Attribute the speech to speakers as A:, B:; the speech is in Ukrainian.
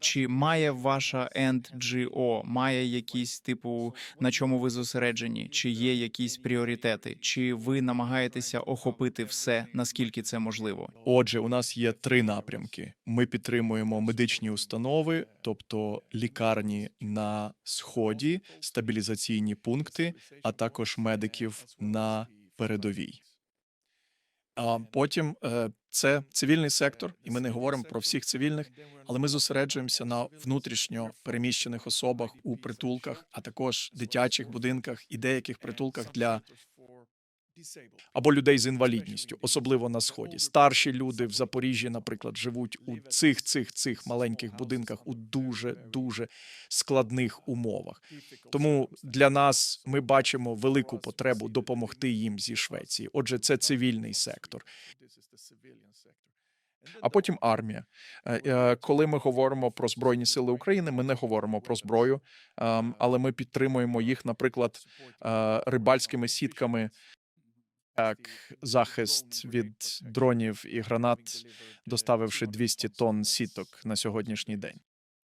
A: Чи має ваша NGO, має якісь типу на чому ви зосереджені? Чи є якісь пріоритети? Чи ви намагаєтеся охопити все наскільки це можливо?
B: Отже, у нас є три напрямки. Ми підтримуємо медичні установи, тобто лікарні на сході, стабілізаційні пункти, а також медиків на передовій. А потім е, це цивільний сектор, і ми не говоримо про всіх цивільних, але ми зосереджуємося на внутрішньо переміщених особах у притулках, а також дитячих будинках і деяких притулках для або людей з інвалідністю, особливо на сході. Старші люди в Запоріжжі, наприклад, живуть у цих цих цих маленьких будинках у дуже дуже складних умовах. Тому для нас ми бачимо велику потребу допомогти їм зі Швеції. Отже, це цивільний сектор. А потім армія. Е, е, Коли ми говоримо про збройні сили України, ми не говоримо про зброю, ем, але ми підтримуємо їх, наприклад, е, рибальськими сітками, як захист від дронів і гранат, доставивши 200 тонн сіток на сьогоднішній день.